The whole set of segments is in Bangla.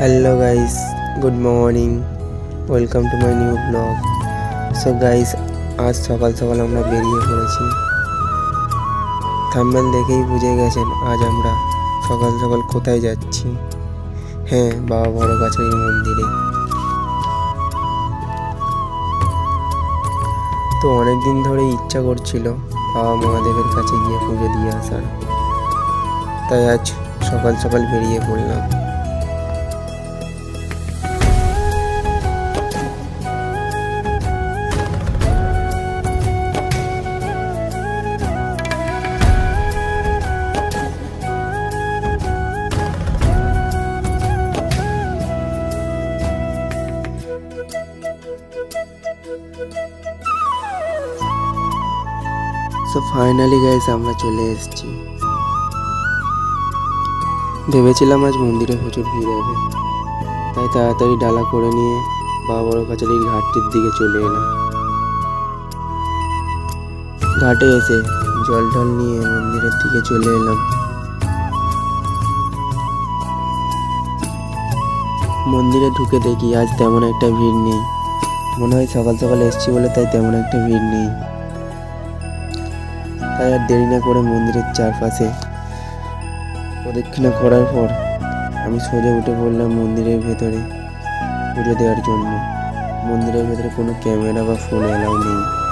Hello guys good morning welcome to my new blog so guys আজ সকাল সকাল আমরা বেরিয়ে পড়েছি। থাম্বেল দেখেই বুঝে গেছেন, আজ আমরা সকাল সকাল কোথায় যাচ্ছি। হ্যাঁ বাবা বড় গাছের মন্দিরে। তো অনেক দিন ধরে ইচ্ছা করছিল বাবা মহাদেবের কাছে গিয়ে পুজো দিয়ে আসার। তাই আজ সকাল সকাল বেরিয়ে পড়লাম। সো ফাইনালি গাইস আমরা চলে এসেছি। ভেবেছিলাম আজ মন্দিরে প্রচুর ভিড় হবে। তাই তাড়াতাড়ি ডালা করে নিয়ে বাবা বড় কাছারির ঘাটটির দিকে চলে এলাম। ঘাটে এসে জল টল নিয়ে মন্দিরের দিকে চলে এলাম। মন্দিরে ঢুকে দেখি আজ তেমন একটা ভিড় নেই। মনে হয় সকাল সকাল এসছি বলে তাই তেমন একটা ভিড় নেই। তাই আর দেরি না করে মন্দিরের চারপাশে প্রদক্ষিণা করার পর আমি সোজা উঠে পড়লাম মন্দিরের ভেতরে পুজো দেওয়ার জন্য। মন্দিরের ভেতরে কোনো ক্যামেরা বা ফোন অ্যালাউ নেই।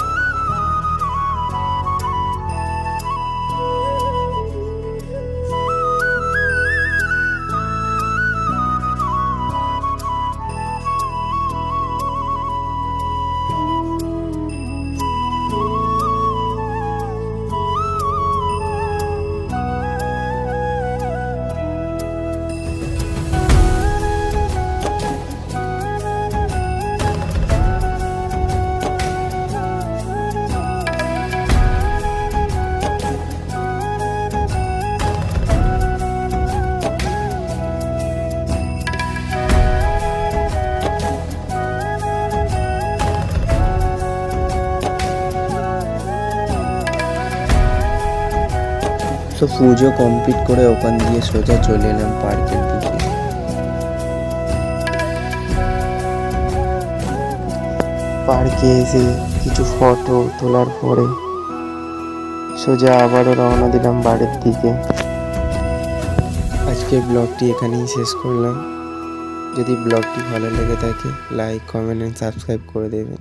তো পুজো কমপ্লিট করে ওখান দিয়ে সোজা চলে এলাম পার্কের দিকে। পার্কে এসে কিছু ফটো তোলার পরে সোজা আবারও রওনা দিলাম বাড়ির দিকে। আজকের ব্লগটি এখানেই শেষ করলাম। যদি ব্লগটি ভালো লেগে থাকে লাইক কমেন্ট অ্যান্ড সাবস্ক্রাইব করে দেবেন।